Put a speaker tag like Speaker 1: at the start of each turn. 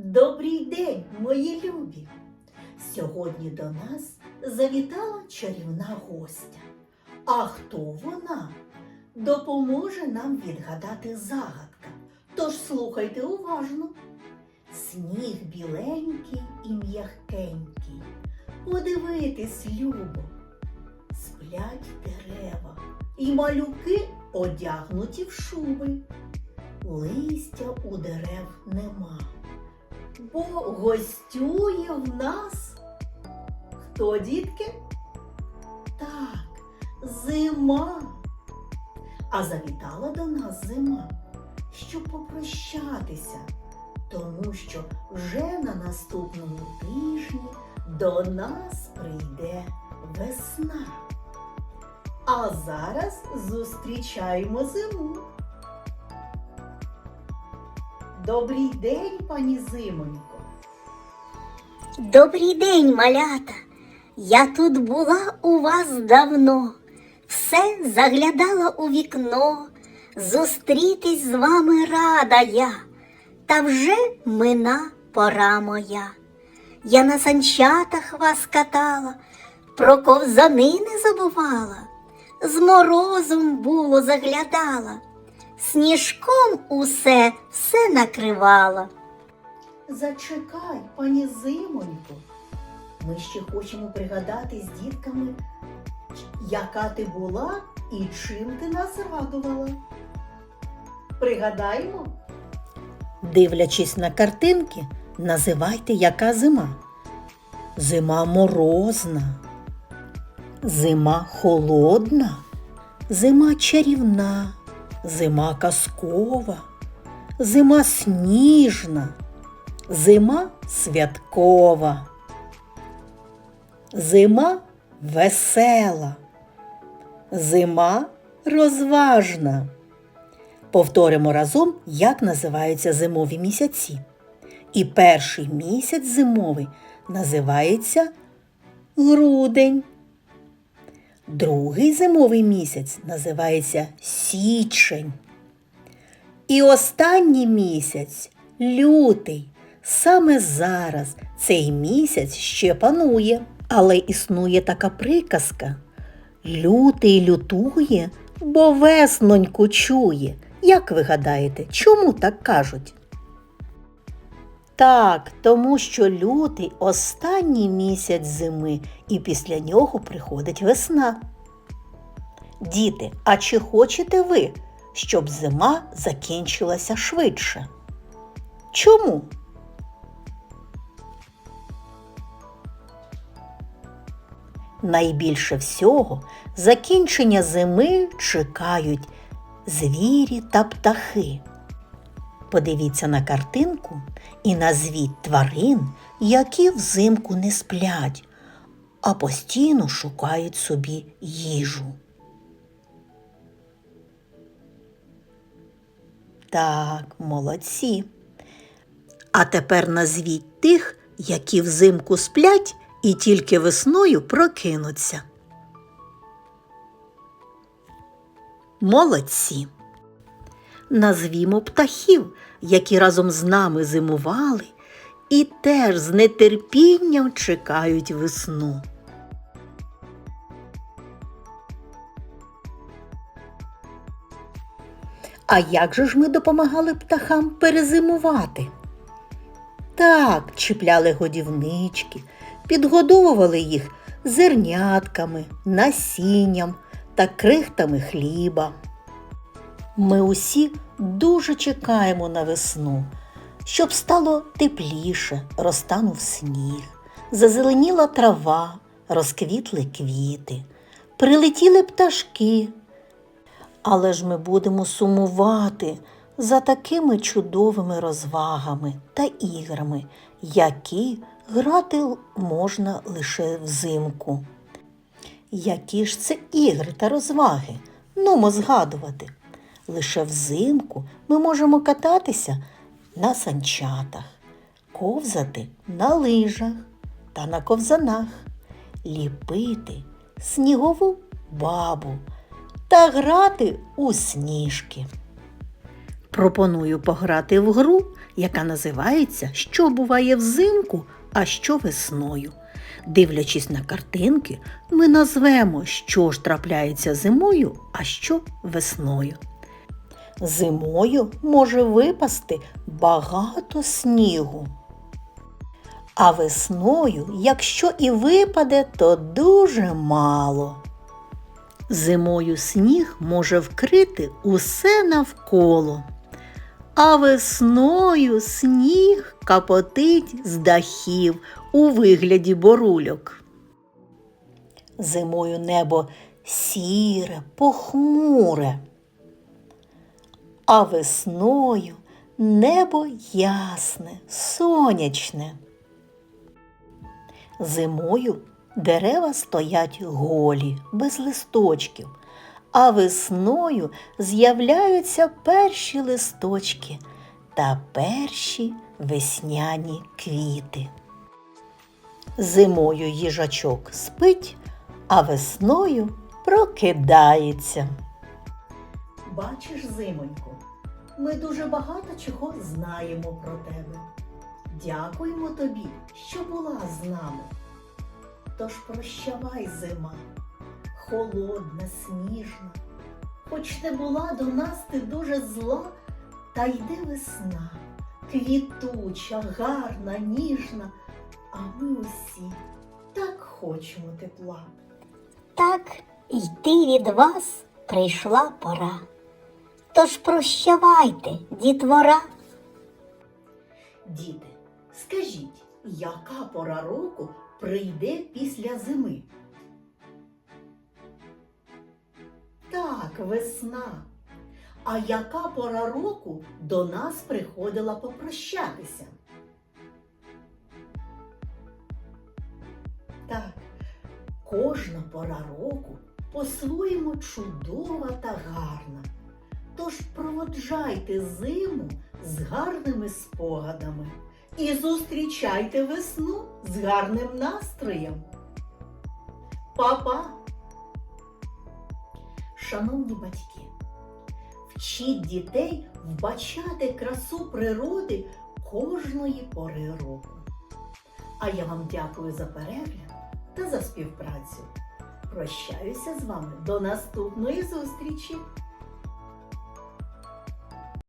Speaker 1: Добрий день, мої любі! Сьогодні до нас завітала чарівна гостя. А хто вона? Допоможе нам відгадати загадка. Тож слухайте уважно. Сніг біленький і м'якенький. Подивитись, любо. Сплять дерева, і малюки одягнуті в шуби. Листя у дерев нема бо гостює в нас. Хто, дітки? Так, зима. А завітала до нас зима, щоб попрощатися, тому що вже на наступному тижні до нас прийде весна. А зараз зустрічаємо зиму. Добрий день, пані Зимонько.
Speaker 2: Добрий день, малята. Я тут була у вас давно, все заглядала у вікно. Зустрітись з вами рада я, та вже мина пора моя. Я на санчатах вас катала, про ковзани не забувала, з морозом було заглядала, сніжком усе все накривала.
Speaker 1: Зачекай, пані Зимонько. Ми ще хочемо пригадати з дітками, яка ти була і чим ти нас радувала. Пригадаємо? Дивлячись на картинки, називайте, яка зима. Зима морозна, зима холодна, зима чарівна, зима казкова, зима сніжна. Зима святкова. Зима весела. Зима розважна. Повторимо разом, як називаються зимові місяці. І перший місяць зимовий називається грудень. Другий зимовий місяць називається січень. І останній місяць лютий. Саме зараз цей місяць ще панує, але існує така приказка. Лютий лютує, бо весноньку чує. Як ви гадаєте, чому так кажуть? Так, тому що лютий останній місяць зими, і після нього приходить весна. Діти, а чи хочете ви, щоб зима закінчилася швидше? Чому? Найбільше всього закінчення зими чекають звірі та птахи. Подивіться на картинку і назвіть тварин, які взимку не сплять, а постійно шукають собі їжу. Так, молодці. А тепер назвіть тих, які взимку сплять і тільки весною прокинуться. Молодці. Назвімо птахів, які разом з нами зимували і теж з нетерпінням чекають весну. А як же ж ми допомагали птахам перезимувати? Так, чіпляли годівнички, підгодовували їх зернятками, насінням та крихтами хліба. Ми усі дуже чекаємо на весну, щоб стало тепліше, розтанув сніг, зазеленіла трава, розквітли квіти, прилетіли пташки. Але ж ми будемо сумувати за такими чудовими розвагами та іграми, які грати можна лише взимку. Які ж це ігри та розваги? Нумо згадувати. Лише взимку ми можемо кататися на санчатах, ковзати на лижах та на ковзанах, ліпити снігову бабу та грати у сніжки. Пропоную пограти в гру, яка називається Що буває взимку, а що весною. Дивлячись на картинки, ми назвемо, що ж трапляється зимою, а що весною. Зимою може випасти багато снігу. А весною, якщо і випаде, то дуже мало. Зимою сніг може вкрити усе навколо, а весною сніг капотить з дахів у вигляді борульок. Зимою небо сіре, похмуре, а весною небо ясне, сонячне. Зимою дерева стоять голі, без листочків, а весною з'являються перші листочки та перші весняні квіти. Зимою їжачок спить, а весною прокидається. Бачиш, зимонько, ми дуже багато чого знаємо про тебе. Дякуємо тобі, що була з нами. Тож прощавай, зима, холодна, сніжна. Хоч не була до нас ти дуже зла, та йде весна, квітуча, гарна, ніжна, а ми усі так хочемо тепла.
Speaker 2: Так йти від вас прийшла пора. Тож прощавайте, дітвора.
Speaker 1: Діти, скажіть, яка пора року прийде після зими? Так, весна. А яка пора року до нас приходила попрощатися? Так, кожна пора року по-своєму чудова та гарна. Тож проводжайте зиму з гарними спогадами і зустрічайте весну з гарним настроєм. Па-па! Шановні батьки, вчіть дітей вбачати красу природи кожної пори року. А я вам дякую за перегляд та за співпрацю. Прощаюся з вами до наступної зустрічі!